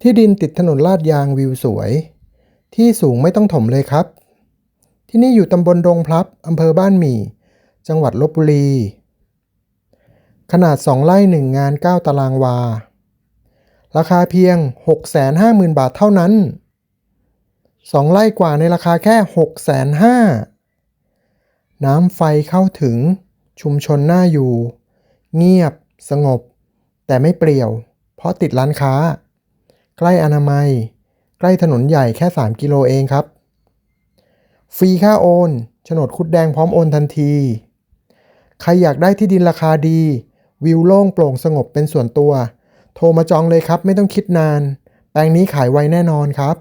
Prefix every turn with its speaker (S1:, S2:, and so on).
S1: ที่ดินติดถนนลาดยางวิวสวย ที่สูงไม่ต้องถมเลยครับ ที่นี่อยู่ตำบลดงพลับอำเภอบ้านหมี่ จังหวัดลบบุรี ขนาด 2 ไร่ 1 งาน 9 ตารางวา ราคาเพียง 650,000 บาทเท่านั้น 2 ไร่กว่าในราคาแค่ 650,000น้ำไฟเข้าถึงชุมชนน่าอยู่ เงียบ สงบ แต่ไม่เปลี่ยว เพราะติดร้านค้า ใกล้อนามัย ใกล้ถนนใหญ่แค่ 3 กิโลเองครับ ฟรีค่าโอนโฉนดคุดแดงพร้อมโอนทันที ใครอยากได้ที่ดินราคาดี วิวโล่งโปร่งสงบเป็นส่วนตัว โทรมาจองเลยครับไม่ต้องคิดนาน แปลงนี้ขายไวแน่นอนครับ